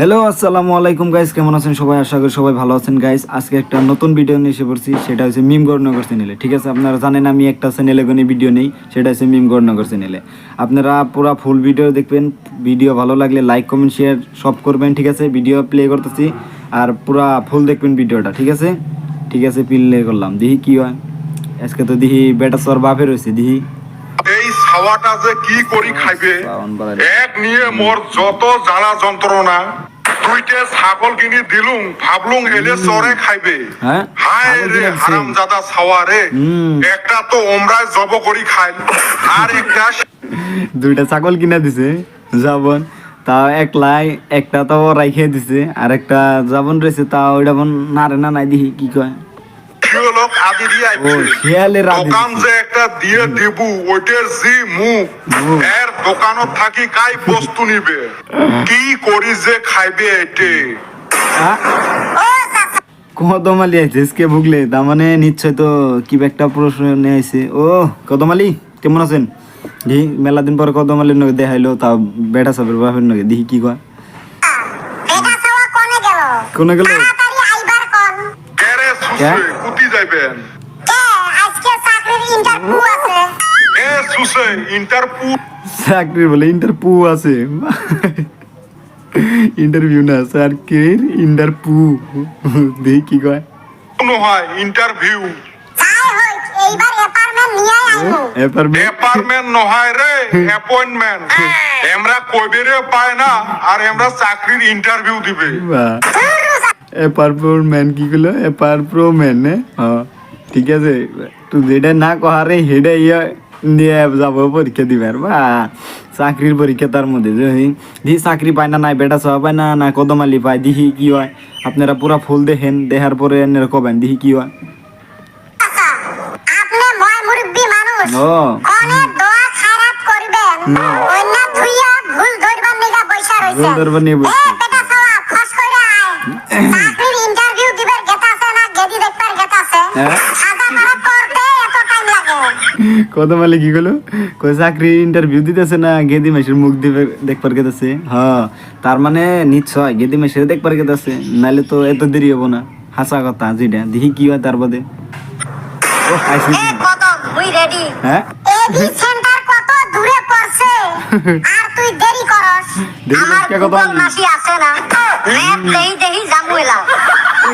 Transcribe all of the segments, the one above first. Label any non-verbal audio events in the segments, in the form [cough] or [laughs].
Hello আসসালামু আলাইকুম guys কেমন আছেন সবাই? আশা করি সবাই ভালো আছেন গাইস আজকে একটা নতুন ভিডিও নিয়ে এসে পড়ছি। সেটা হচ্ছে মিম গড়নগর চ্যানেলে ঠিক আছে? আপনারা জানেন আমি একটা চ্যানেলে কোনো ভিডিও নেই, সেটা হচ্ছে মিম গড়নগর চ্যানেলে আপনারা পুরো ফুল ভিডিও দেখবেন। ভিডিও ভালো লাগলে লাইক কমেন্ট শেয়ার সব করবেন, ঠিক আছে? ভিডিও প্লে করতেছি। আর পুরা ফুল দেখবেন ভিডিওটা ঠিক আছে? ঠিক আছে প্লে করলাম। দিহি কি হয়। আজকে তো দিহি বেটা সর বাপের হয়েছে দিহি এই ছাওয়াটা যে কি করি খাইবে? এক নিয়ে মোর যত জ্বালা যন্ত্রণা দুইটে ছাগল কিনি দিলুম ভাবলুম এলে চরে খাইবে। হ্যাঁ? হায় রে। হারাম জাদা ছাওয়া রে একটা তো ওমরায় জব করি খাইল আর একটা দুইটা ছাগল কিনা দিছে যাবন তা এক লাই একটা তো রাইখে দিছে আর একটা যাবন রয়েছে তা ওইটা বন নারে না নাই দিহি কি কয়? লোক আদি দিয়ে ও আইছে শিয়ালের আদি দোকান যে একটা দিয়ে দিবু ওইটার জি মুখ। মুখ। এর দোকানত থাকি কাই বস্তু নিবে? কি করি যে খাইবে এটে? কদমালি আইছে আজকে ভুগলে। তার মানে নিশ্চয় তো কি একটা প্রশ্ন নিয়ে আইছে। ও কদমালি কেমন আছেন? দিহি মেলা দিন পর কদমালির নগে দেখাইলো তা বেটা সাবের বাপের নগে। দিহি কি কয়। কোনে গেল? কোনে গেল? যাইবেন কে আজকে চাকরির ইন্টারভিউ আছে এ সুসে ইন্টারপু চাকরির বলে ইন্টারপু আছে ইন্টারভিউ না চাকরির ইন্টারপু দিহি কি কয় নহয় ইন্টারভিউ যাই হই এইবার অ্যাপার্টমেন্ট নিয়ে আইবো এবার অ্যাপার্টমেন্ট নহয় রে অ্যাপয়েন্টমেন্ট আমরা কইবেরে পায় না আর আমরা চাকরির ইন্টারভিউ দিবে এপার প্রো ম্যান কি গুলো এপার প্রো ম্যান হ্যাঁ ঠিক আছে। তুই যেটা না কহারে হেডে ইয়ে নিয়ে যাব পরীক্ষা দিবার। বা চাকরির পরীক্ষা তার মধ্যে যে দিহি চাকরি পায় না নাই বেটা সব পায় না না কদমালি পায় দিহি কি হয়? আপনারা পুরা ফুল দেখেন দেখার পরে এনে কবেন দিহি কি হয়? ও। ভুল ধরবার নিয়ে বইছে। এ বেটা ছাওয়া খস কইরা আয় চাকরির ইন্টারভিউ দিবার গেতাছে না গেদি দেখবার হ্যাঁ? লাগে কদমালি কি গেলো কই চাকরি ইন্টারভিউ দিতেছে না গেদি মেশের মুখ দিবে দেখবার গেতেছে। হ্যাঁ তার মানে নিশ্চয় গেদি মেশের দেখবার গেতেছে নাহলে তো এত দেরি হব না। হাসা কথা যেটা দেখি কি হয় তার বাদে। হ্যাঁ? কত দূরে [laughs] পড়ছে আর তুই দেরি করস দেরি আমার করছে কত গুগল আমি? মাসি আছে না ম্যাপ দেই দেই জামুলা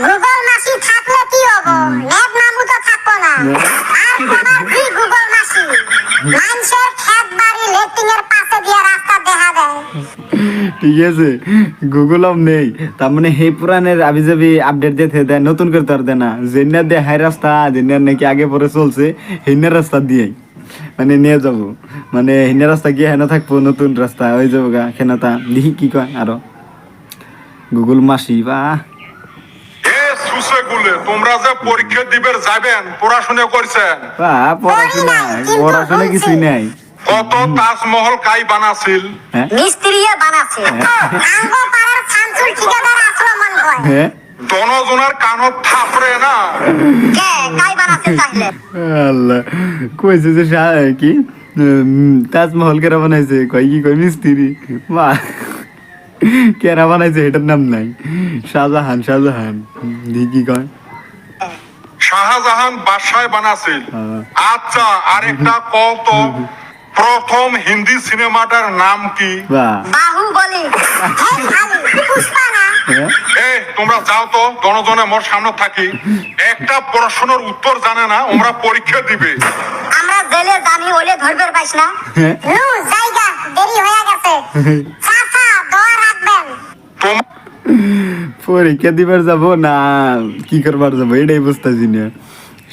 গুগল মাসি থাকলে কি হব ম্যাপ নামু তো থাকব না আর তোমার কি গুগল মাসি মানুষের খেত বাড়ি লেটিং এর পাশে দিয়ে রাস্তা দেখা দেয় ঠিক আছে গুগল অফ নেই। তার মানে হে পুরানের আবি যাবি আপডেট দিতে দেয় নতুন করে তার দেয় না। যেনা দেয় হাই রাস্তা যেনা নাকি আগে পরে চলছে হেনার রাস্তা দিয়ে মানে নিয়ে যাব। মানে হেনার রাস্তা গিয়ে হেনা থাকব নতুন রাস্তা ওই যাব গা খেনাতা দেখি কি কয় আরও। গুগল মাসি বা তোমরা যে পরীক্ষা দিবের যাবেন পড়াশোনা করছেন। পড়াশোনা পড়াশোনা কিছুই নাই। কত তাজমহল কাই বানাছিল? হ্যাঁ। মিস্ত্রিয়ে আঙ্গ পাড়ার ছানচুল ঠিকাদার আসলো মন কয় হ্যাঁ। দনজনার কানত থাপড়ে না? কে? কাই বানাচ্ছে তাহলে আল্লাহ কইছে যে শা- কি? উম, তাজমহল কেরা বানাইছে? কয় কি কয় মিস্ত্রি? মা কেরা বানাইছে এটার নাম নাই। শাহজাহান শাহজাহান। দি কি কয়? শাহজাহান বাদশায় বানাছিল। হ্যাঁ। আচ্ছা আরেকটা কত প্রথম হিন্দি সিনেমাটার নাম কি? বাহুবলী। তোমরা যাও তো দনজনে মোর সামনে থাকি। একটা প্রশ্নের উত্তর জানে না ওমরা পরীক্ষা দিবে। আমরা জেলে জানি ওলে ধরবে পাইস না? নু জায়গা দেরি হয়ে গেছে। চাচা দোয়া রাখবেন। পরীক্ষা দিবার যাব না কি করবার যাব এটাই বুঝতেছি না।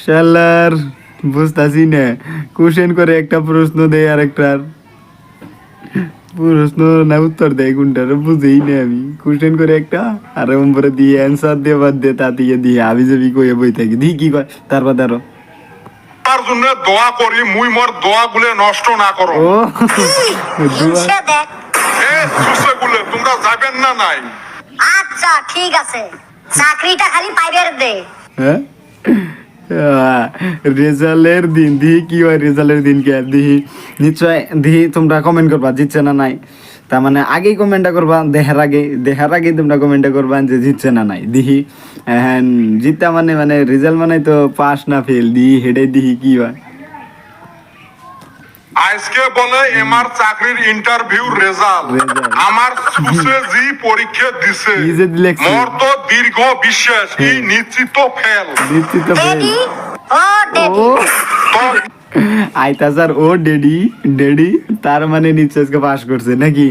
শালার বুঝতেছি না কোশ্চেন করে একটা প্রশ্ন দেয় আর একটার প্রশ্ন না উত্তর দেয় কোনটার বুঝেই না আমি। কোশ্চেন করে একটা আর নম্বরে দিয়ে অ্যান্সার দিয়ে বাদ দিয়ে তা দিয়ে দিয়ে আবি যাবি কইয়া বই থাকি দি কি কয় তার বাদ আরও তার জন্য দোয়া করি মুই মোর দোয়া গুলে নষ্ট না করো। ও দুয়া। এ সুসে গুলে তোমরা যাবেন না নাই? আচ্ছা ঠিক আছে। চাকরিটা খালি পাইবের দে। হ্যাঁ? রেজাল্টের দিন, দিহি কি হয় রেজাল্টের দিনকে? দিহি, নিশ্চয় দিহি তোমরা কমেন্ট করবা, জিতছে না নাই? তার মানে আগেই কমেন্টটা করবা দেখার আগে দেখার আগেই তোমরা কমেন্টটা করবা যে জিতছে না নাই, দিহি। হ্যাঁ জিতটা মানে মানে রেজাল্ট মানে তো পাস না ফেল দিহি, হেডে দিহি, কি হয়? আজকে বলে এমার চাকরির ইন্টারভিউ রেজাল্ট. আমার সুসে জি পরীক্ষা দিছে? মোর তো দীর্ঘ বিশ্বাস কি নিশ্চিত ফেল নিশ্চিত ফেল ডেডি ও আইতা স্যার ও ডেডি ডেডি তার মানে নিশ্চয়কে পাস করছে নাকি?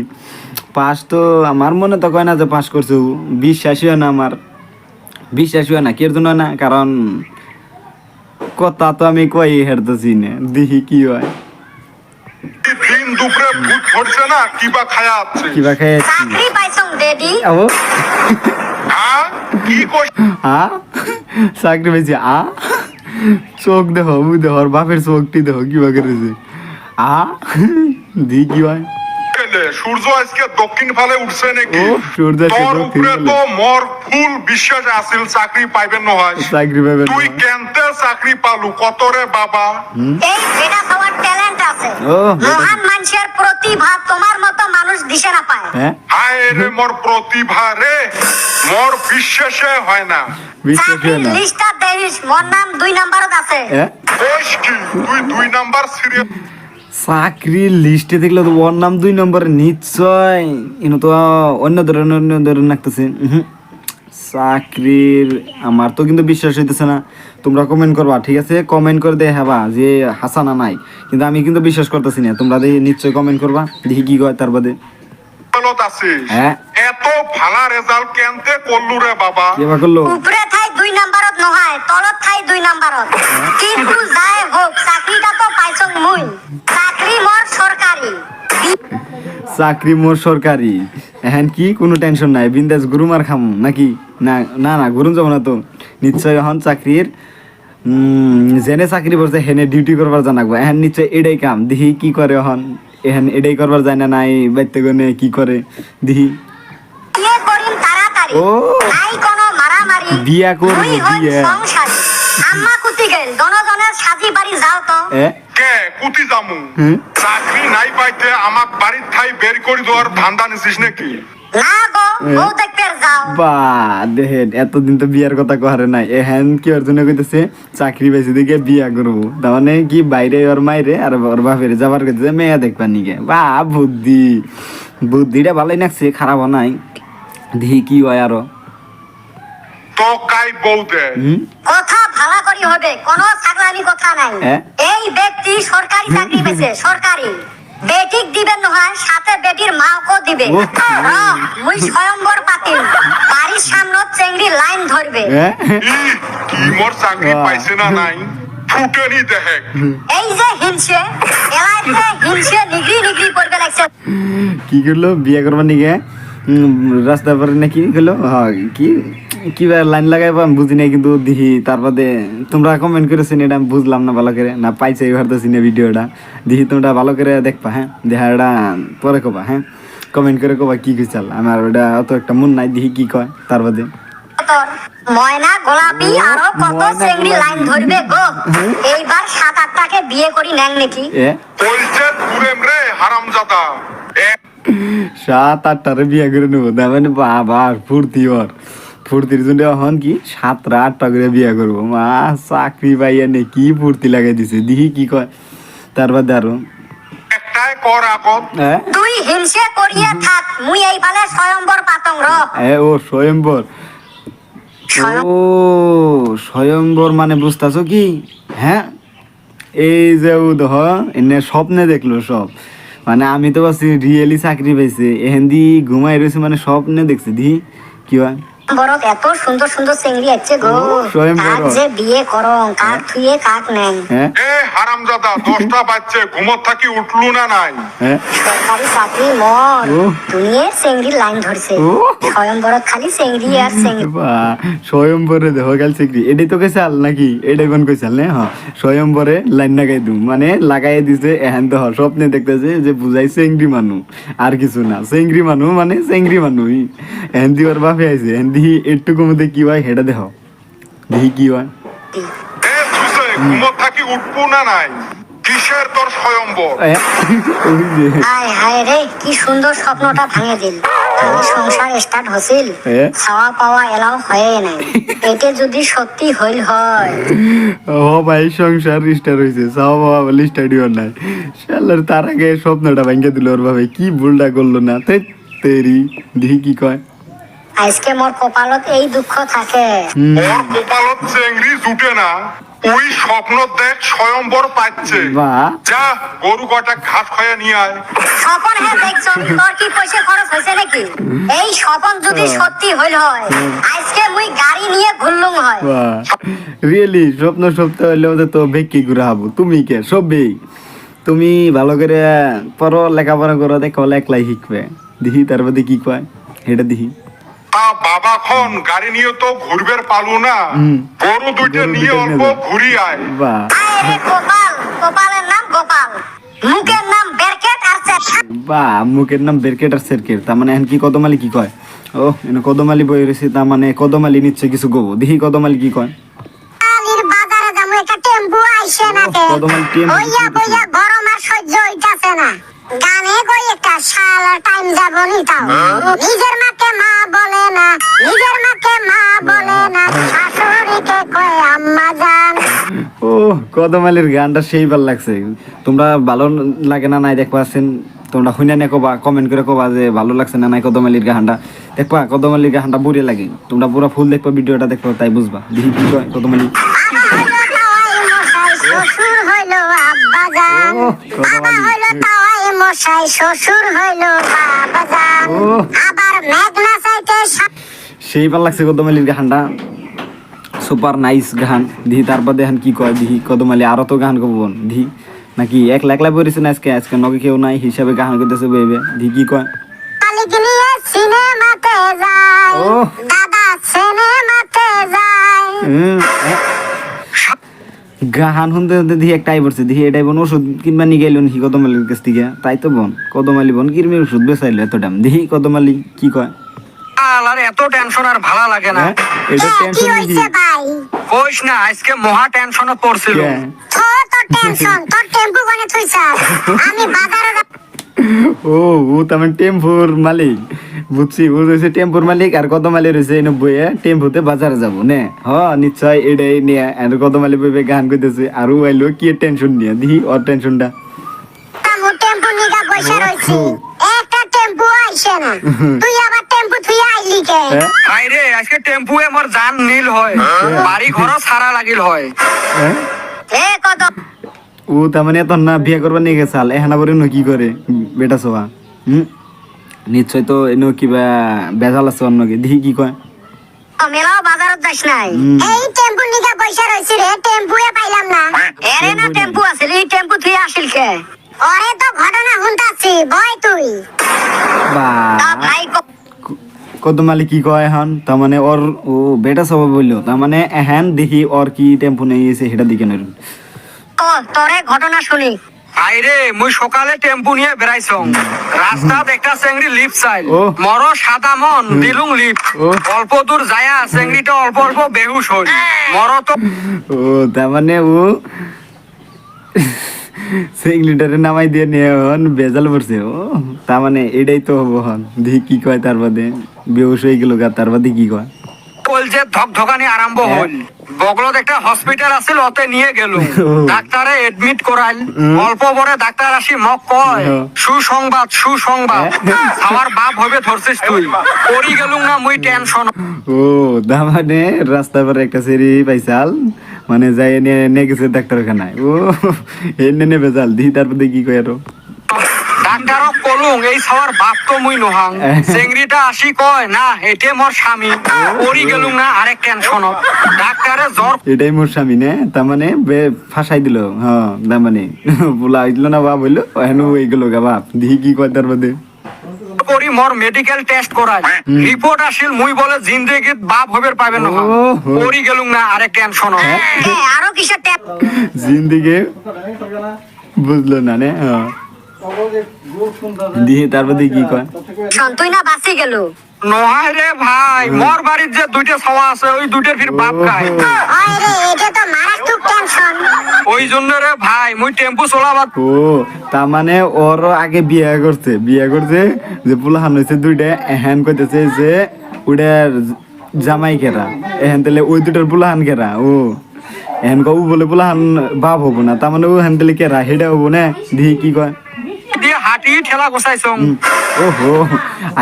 পাস তো আমার মনে তো কয় না যে পাস করছে। বিশ্বাসই হয় না আমার। বিশ্বাসই হয় না কের জন্য না? কারণ কথা তো আমি কই হেরতেছি না দেখি কি হয়। দিন দুপুরে ভূত ধরছে না? কিবা খায়া আছে? কিবা খাইছি চাকরি পাইছং ডেডি ও হ্যাঁ কি কই? আ? চাকরি পেয়েছি আ? চোখ দেখো মুখ দেখো ওর বাপের চোখটি দেখো কিবা করেছে? আ? দি কি গেলে সূর্য আজকে দক্ষিণ ফালে উঠছে নাকি? তোর উপরে তো মোর ফুল বিশ্বাস আছিল চাকরি পাইবেন নহয় চাকরি পাবেন তুই কেনতে চাকরি পালু? কত রে বাবা? এই যেটা তোমার ট্যালেন্ট আছে। মহান মানুষের প্রতিভা তোমার মতো মানুষ দিশে না পায়। হ্যাঁ? হায় রে মোর প্রতিভা রে মোর বিশ্বাসে হয় না। বিশ্বাস না। লিস্টটা দেখিস মোর নাম দুই নাম্বারত আছে। হ্যাঁ? তুই দুই নাম্বার সিরিয়াল চাকরির লিস্টে দেখলে তো ওর নাম দুই নম্বরে নিশ্চয়। ইনো তো অন্য ধরনের অন্য ধরনের লাগতেছে। চাকরির আমার তো কিন্তু বিশ্বাস হইতেছে না। তোমরা কমেন্ট করবা ঠিক আছে? কমেন্ট করে দেখাবা যে হাসানা নাই। কিন্তু আমি কিন্তু বিশ্বাস করতেছি না। তোমরা দেখি নিশ্চয় কমেন্ট করবা দেখি কি কয় তার বাদে। হ্যাঁ। এত ভালা রেজাল্ট কেনতে করলু রে বাবা? কে বা করল? উপরে থাই দুই নাম্বারত নহয় তলত থাই দুই নাম্বারত কিন্তু যাই হোক চাকরিটা তো পাইছং মুই। চাকরি মোর সরকারি চাকরি মোর সরকারি এখন কি কোনো টেনশন নাই। বিন্দাস গুরু মার খাম নাকি? না না না গুরু যাব না তো। নিশ্চয় এখন চাকরির জেনে চাকরি করছে হেনে ডিউটি করবার জানাব এখন নিশ্চয় এটাই কাম। দিহি কি করে এখন? এখন এটাই করবার যায় না নাই বাইতে গনে কি করে দিহি ও। বিয়া করব, বিয়া। আম্মা কুতি গেল। দনজনের সাজি বাড়ি যাও তো। কে? কুতি জামু? চাকরি নাই পাইতে আমাক বাড়ির ঠাই বের করে দেওয়ার ধান্দা নিছিস নাকি? না গো বউ দেখতে যাও। বা দেখেন এতদিন তো বিয়ার কথা কহারে নাই। এহেন কি ওর জন্য কইতেছে? চাকরি পাইছে দিকে বিয়া করব। তার মানে কি বাইরে ওর মাইরে আর ওর বাপের যাবার কইতেছে মেয়ে দেখবা নিকে বা বুদ্ধি। বুদ্ধিটা ভালোই লাগছে খারাপ নাই। দেখি কি হয় আরও। কথা ভালা করি হবে কোনো ছাগলামি কথা নাই। এই ব্যক্তি সরকারি চাকরি পেয়েছে সরকারি। বেটিক দিবেন নহয় সাথে বেটির মাও দিবে। ও। মুই স্বয়ম্বর পাতিল বাড়ির সামনে চেংড়ি লাইন ধরবে। হ্যাঁ? কি মোর চাকরি পাইছে না নাই? ফুটেনি দেখে এই যে হিংসে এলাইতে হিংসে নিগরি নিগরি করবে লাগছে। কি করল? বিয়ে করবার নিকে উম, রাস্তার পরে নাকি করল? হ্যাঁ কি? কিবা লাইন লাগাইবা আমি বুঝি নাই কিন্তু দেখি তারপরে তোমরা কমেন্ট করেছেন এটা আমি বুঝলাম না ভালো করে না পাইছে এবার তো সিনে ভিডিওটা দেখি তোমরা ভালো করে দেখবা হ্যাঁ? দেখা এটা পরে কবা হ্যাঁ? কমেন্ট করে কবা কি কি চাল আমার ওটা অত একটা মন নাই দেখি কি কয় তার বাদে। ময়না গোলাপি আরও কত ময়না লাইন ধরবে গো? এইবার সাত আটটাকে বিয়ে করি নেন নাকি? এ? ঘুরেম রে হারামজাদা। সাত আটটারে বিয়ে করে নেব তার মানে বাবা ফুর্তি ওর। ফুর্তির জন্য এখন কি? সাতটা আটটা করে বিয়ে করব। মা চাকরি পাইয়া নে কি ফুর্তি লাগাই দিছে? দিহি কি কয়। তার বাদে আরও। একটাই কর আগত হ্যাঁ? তুই হিংসে করিয়ে থাক মুই এই ফালে স্বয়ম্বর পাতং র এ ও স্বয়ম্বর। ও স্বয়ম্বর মানে বুঝতেছো কি? হ্যাঁ? এই যে এনে স্বপ্নে দেখল সব। মানে আমি তো ভাবছি রিয়েলি চাকরি পাইছে। এহেন দি ঘুমাই রয়েছে মানে স্বপ্নে দেখছে। দি কি হয়? বরক এত সুন্দর সুন্দর চেংড়ি আছে গো। কাক যে বিয়ে করং কাক থুয়ে কাক নেন হ্যাঁ। এ হারামজাদা দশটা বাচ্চে ঘুমত থাকি উঠলু না নাই? হ্যাঁ। সরকারি চাকরি মর। ও। দুনিয়ে চেংড়ির লাইন ধরছে। স্বয়ম্বরত খালি চেংড়ি আর চেংড়ি। স্বয়ম্বরে দেখো গেল চাকরি এটাই তো চাল নাকি? এটাই কোন কইসাল নে? হ্যাঁ স্বয়ম্বরে লাইন লাগাই দু মানে লাগাই দিছে এহেন তো হ, স্বপ্নে দেখতেছে যে বুঝাই চেংড়ি মানুষ আর কিছু না। চেংড়ি মানুষ মানে চেংড়ি মানুষ এহেন দি ওর বাপে আইছে। এহেন দি একটুকু মধ্যে কি হয় হেটা দেখো দেখি কি হয়? থাকি উঠবো না নাই? কিসের তোর স্বয়ম্বর? এ, ওই যে, হায় হায় রে কি সুন্দর স্বপ্নটা ভাঙে দিল। আমি সংসার স্টার্ট হছিল খাওয়া পাওয়া এলাও হয়ে নাই। এতে যদি সত্যি হইল হয়। ও ভাই সংসার বলে স্টাডিও নাই। শালার তার আগে স্বপ্নটা ভেঙে দিল ওর ভাবে কি ভুলটা করল না? তে তেরি দেখি কি কয়? আজকে মোর কপালত এই দুঃখ থাকে। ওর কপালত চেংড়ি জুটে না ওই স্বপ্ন দেখ স্বয়ম্বর পাচ্ছে। বা। যা গরু কটা ঘাস খাইয়া নিয়ে আয়। স্বপন হ্যাঁ দেখছ তোর কি পয়সা খরচ হয়েছে নাকি? এই স্বপন যদি সত্যি হইল হয় আজকে মুই গাড়ি নিয়ে ঘুরলুম হয়। রিয়েলি স্বপ্ন সপ্তাহ হইলে ওদের তো বেকি ঘুরে হব। তুমি কে? সবই। তুমি ভালো করে পড়ো লেখাপড়া করো দেখো একলাই শিখবে। দেখি তার মধ্যে কি কয়। এটা দেখি। তা বাবা খন গাড়ি নিয়ে তো ঘুরবের পালু না। গরু দুইটা নিয়ে অল্প ঘুরি আয়। গোপাল গোপালের নাম গোপাল। মুখের নাম বেরকেট আর বা মুখের নাম বেরকেট আর সেরকেট তার মানে এখন কি কদমালি কি কয়? ও এনে কদমালি বই রয়েছে তার মানে কদমালি নিচ্ছে কিছু গোবো দেখি কদমালি কি কয়। কদমালি টেম্পু হইয়া বইয়া গরম আর সহ্য হইতাছে না। গানে কই একটা শালা টাইম যাব নি তাও নিজের মাকে মা বলে না নিজের মাকে মা বলে না শাশুড়িকে কয় আম্মা জান। ও কদমালির গানটা সেই ভালো লাগছে। তোমরা ভালো লাগে না নাই দেখবা আছেন? তোমরা শুনে নে কবা কমেন্ট করে কবা যে ভালো লাগছে না নাই কদমালির গানটা। দেখবা কদমালির গানটা বুড়ে লাগে। তোমরা পুরো ফুল দেখবা ভিডিওটা দেখবা তাই বুঝবা। দেখি কি কয় কদমালি। বাবা হইল তাওয়াই মশাই শ্বশুর হইল আব্বা জান। বাবা হইল তাওয়াই মশাই শ্বশুর হইল বাবা আবার মেঘনা চাইতে সেই ভালো লাগছে কদমালির গানটা। সুপার নাইস গান। দিহি তারপর দেখেন কি কয় দিহি কদমালি আরও তো গান কব দিহি নাকি একলা একলা পড়েছে না আজকে? আজকে নগে কেউ নাই হিসাবে গান করতেছে বইবে দিহি কি কয়? সিনেমাতে যায়। দাদা সিনেমাতে যায়। হুম, এ। গান শুনতে শুনতে দিহি একটাই পড়ছে দিহি এটাই বোন ওষুধ কিনবা নিয়ে গেলেন হি কদমালির কাছ থেকে? তাই তো বোন কদমালি বোন কিরমি ওষুধ বেচাইলো এত দাম। দিহি কদমালি কি কয়। আর এত টেনশন আর ভালো লাগে না। হ্যাঁ? এটা এ, টেনশন নাকি? কইস না আজকে মহা টেনশনে পড়ছিল। কে? তোর টেনশন তোর টেম্পু কোনে থইছা আমি বাজারে ও ও তো টেম্পুর মালিক। বুঝছি ও রয়েছে টেম্পুর মালিক আর কত মালিক রয়েছে এই বইয়ে টেম্পুতে বাজারে যাব নে? হ নিশ্চয় এটাই নিয়ে আর কত মালিক বইবে গান করতেছে আর ও আইলো কি টেনশন নিয়ে? দিহি ওর টেনশনটা। আমু টেম্পু নিগা বসে রইছি। একটা টেম্পু আইছে না। [laughs] তুই আবার টেম্পু থুই আইলি কে? হাই রে আজকে টেম্পু আমার জান নীল হয়। [laughs] বাড়ি ঘর সারা লাগিল হয়। এ? কত? ও তার মানে এত না বিয়ে করবার নিয়ে গেছে আল। এহানা বলে কি করে? বেটা সোয়া। হুম? নিশ্চয় তো এনো কিবা বেজাল আছে অন্য কি? দিহি কি কয়। মেলাও বাজারত যাস নাই? এই টেম্পু নিগা বসে রইছি রে টেম্পুয়ে পাইলাম না। এরে না টেম্পু আছিল এই টেম্পু থুই আসিল কে? ওরে তো ঘটনা হুনতাছি বয় তুই। বা। তা ভাই ক- কি কয় এখন? তার মানে ওর ও বেটা সব বলল। তার মানে এহেন দেখি ওর কি টেম্পু নিয়ে এসে সেটা দিকে নেই ক তোরে ঘটনা শুনি। হাই রে মুই সকালে টেম্পু নিয়ে বেড়াইছং। রাস্তাত একটা চেংড়ি লিপ চাইল। মর সাদা মন দিলুং লিপ অল্প দূর যায়া চেংড়িটা অল্প অল্প বেহুশ হল। মর তো ও তার মানে ও সেই নামাই দিয়ে নিয়ে হন বেজাল পড়ছে ও তার মানে এটাই তো হব হন। দেখি কি কয় তার বাদে? বেউস হয়ে গেল গা তার বাদে কি কয়? বলছে ধক ধকানি আরম্ভ হল। বগলত একটা হসপিটাল আছিল অতে নিয়ে গেল। [laughs] ডাক্তারে এডমিট করাইল। অল্প পরে ডাক্তার আসি মক কয় হ্যাঁ। সুসংবাদ সুসংবাদ। হ্যাঁ। [laughs] আমার বাপ হবে ধরছিস তুই। পড়ি গেলুম না মুই টেনশন ও তার মানে রাস্তা পরে একটা সেরি পাইছাল মানে যাই নিয়ে নিয়ে গেছে ডাক্তারখানায়। ও এনে নে বেজাল দিহি তার বাদে কি কয় আরও। ডাক্তারক কলুং এই সবার বাপ তো মুই নহাং। চেংড়িটা আসি কয় না এটে মোর স্বামী। পড়ি গেলুম না আরেক টেনশন। ডাক্তারে জ্বর এটাই মোর স্বামী নে? তার মানে ফাঁসাই দিল। হ্যাঁ তার মানে বলা হইছিল না বাপ হইল? হেন হয়ে গেল গা বাপ। দিহি কি কয় তার বাদে করি মোর মেডিকেল টেস্ট করাই। রিপোর্ট আসিল মুই বলে জিন্দেগিত বাপ হবের পাবে না। পড়ি গেলুম না আরেক টেনশন। এ, আরও কিসের টেপ জিন্দিগে বুঝলো না নে? হ্যাঁ। দিহি তার বাদে কি কয়? তুই না বাঁচি গেল। নহাই রে ভাই মোর বাড়ির যে দুইটা ছাওয়া আছে ওই দুইটার ফির বাপ খায়। ওই রে এটা তো মারাত্মক টেনশন ওই জন্য রে ভাই মুই টেম্পু চলাবার ও তার মানে ওর আগে বিয়ে করছে। বিয়ে করছে যে পুলাহান হয়েছে দুইটা এহেন কইতেছে যে ওটার জামাই কেরা এহেন তাহলে ওই দুটার পুলাহান কেরা ও। এহেন কউ বলে পুলাহান বাপ হব না তার মানে ও হেন তাহলে কেরা হেটা হব না। দিহি কি কয়? হাঁটি ঠেলা গোসাইছং ওহো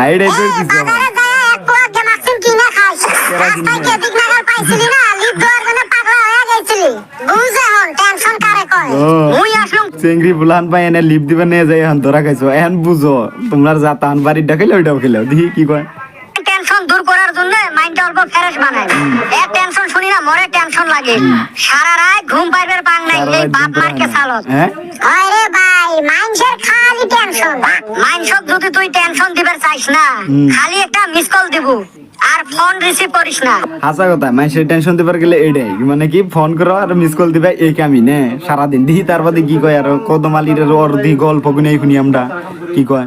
আইডাই তো এই কিছু বাজারে যায় এক পোয়া গেমাক্সিন কিনা খাইছ রাস্তায় কে দিক নাগাল পাইছিলি না লিপ দেওয়ার জন্য পাগলা হয়ে গেছিলি। বুঝে হন টেনশন কারে কয়। মুই আসলুম চেংড়ি বুলান পাই এনে লিপ দিবে নিয়ে যাই হন ধরা খাইছো। এখন বুঝো তোমরা যা তান বাড়ির ডাকিলে ওইটাও দি দিহি কি কয়। জন্য মাইন্ডটা অল্প ফ্রেশ বানায় এর টেনশন শুনি না মরে টেনশন লাগে। সারা রাত ঘুম পাইবার পাং নাই এই বাপ মারকে চালত। হ্যাঁ? আরে ভাই মাইন্ডের খালি টেনশন যদি তুই টেনশন দিবার চাইস না খালি একটা মিস কল দিব আর ফোন রিসিভ করিস না। হাসা কথা মানুষের টেনশন দিবার গেলে এটাই মানে কি ফোন করো আর মিস কল দিবে এই কামি নে? সারাদিন দিহি তার বাদে কি কয় আর কদমালির দি গল্প গুনে শুনি আমরা কি কয়?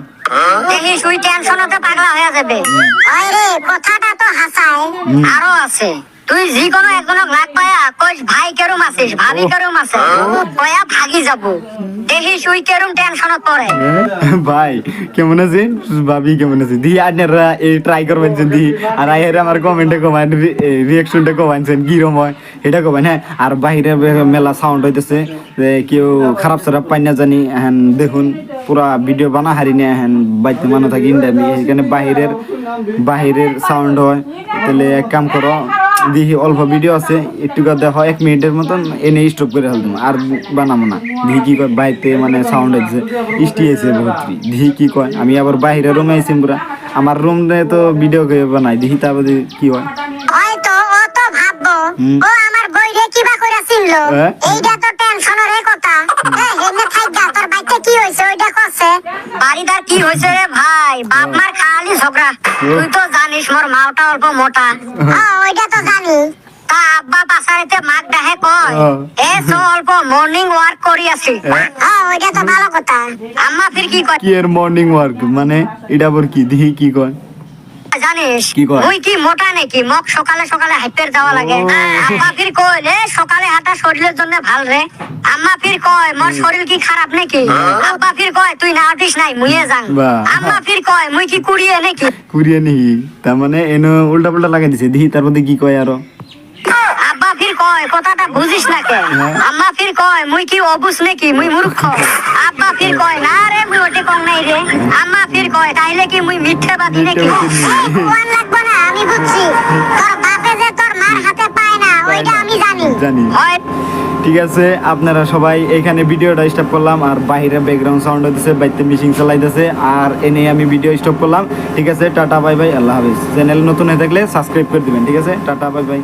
দেখিস তুই টেনশনতে পাগলা হয়ে যাবে। আরে কথাটা তো হাসায়। আরও আছে। তুই যে কোনো একজনক লাগ পায়া কইস ভাই কেরম আছিস? ভাবি কেরম আছে? কয়া ভাগি যাব। দেখিস তুই কেরম টেনশনত পড়ে ভাই কেমন আছেন ভাবি কেমন আছে দি আপনারা এই ট্রাই করবেন যে দি। আর আইয়ের আমার কমেন্টে কমেন রিয়াকশনটা কমাইছেন কিরম হয় এটা কমেন হ্যাঁ? আর বাইরে মেলা সাউন্ড হইতেছে যে কেউ খারাপ সারাপ পাই না জানি এখন দেখুন পুরা ভিডিও বানা হারি না এখন বাইতে মানুষ থাকি ইন্ডামি এখানে বাহিরের বাহিরের সাউন্ড হয়। তাহলে এক কাম করো দেখি অল্প ভিডিও আছে একটু দেখো এক মিনিটের মতন এনে স্টপ করে ফেলতাম আর বানাবো না। দেখি কি কয় বাইতে মানে সাউন্ড হচ্ছে ইষ্টি আছে বহুত। দেখি কি কয় আমি আবার বাইরে রুমে আইছি পুরা। আমার রুম তো ভিডিও করে বানাই দেখি তারপরে কি হয়। হয়তো ও তো ভাববো ও আমার বইরে কিবা করে চিনলো। হ্যাঁ? এইটা তো টেনশনের কথা। এই হেনে থাইগা তোর বাইতে কি হইছে? ওইটা কছে বাড়িদার কি হইছে রে ভাই? বাপ মার খালি ঝগড়া। তুই তো জানিস মোর মাওটা অল্প মোটা। হ্যাঁ। ওইটা তো জানি। তা আব্বা পাশাইতে মাক ডাহে কয় হ্যাঁ। এ সো অল্প মর্নিং ওয়ার্ক করি আছি। হ্যাঁ ওইটা তো ভালো কথা। আম্মা ফির কি কয়? কি এর মর্নিং ওয়ার্ক মানে এটা কি? দেখি কি কয়? জানিস? ওই কি মোটা নাকি? মগ সকালে সকালে হাইপের যাওয়া লাগে। আম্মা ফির কয় রে সকালে হাঁটা শরীরের জন্য ভালো রে। আম্মা ফির কয় মোর শরীর কি খারাপ নাকি? আব্বা ফির কয় তুই না হাঁটিস নাই মুইয়ে যাং। আম্মা ফির কয় মুই কি কুড়িয়ে নাকি? কুড়িয়ে নাকি তার মানে এনে উল্টা পাল্টা লাগাই দিছে। তার মধ্যে কি কয় আরও। কথাটা বুঝিস না কে হ্যাঁ। আম্মা ফির কয় মুই কি অবুস নাকি? মুই মূর্খ? আব্বা ফির কয় না রে মুই ওটে কম নাই রে। আম্মা ফির কয় তাইলে কি মুই মিথ্যাবাদী নাকি? লাগবে না আমি বুঝছি। তোর বাপে যে তোর মার হাতে পায় না ওইটা আমি জানি। জানি। হয়। ঠিক আছে আপনারা সবাই এখানে ভিডিওটা স্টপ করলাম আর বাইরে ব্যাকগ্রাউন্ড সাউন্ড হতেছে বাইতে মিশিং চালাইতেছে আর এনে আমি ভিডিও স্টপ করলাম। ঠিক আছে টাটা বাই বাই আল্লাহ হাফিজ। চ্যানেল নতুন হয়ে থাকলে সাবস্ক্রাইব করে দিবেন ঠিক আছে? Tata bye by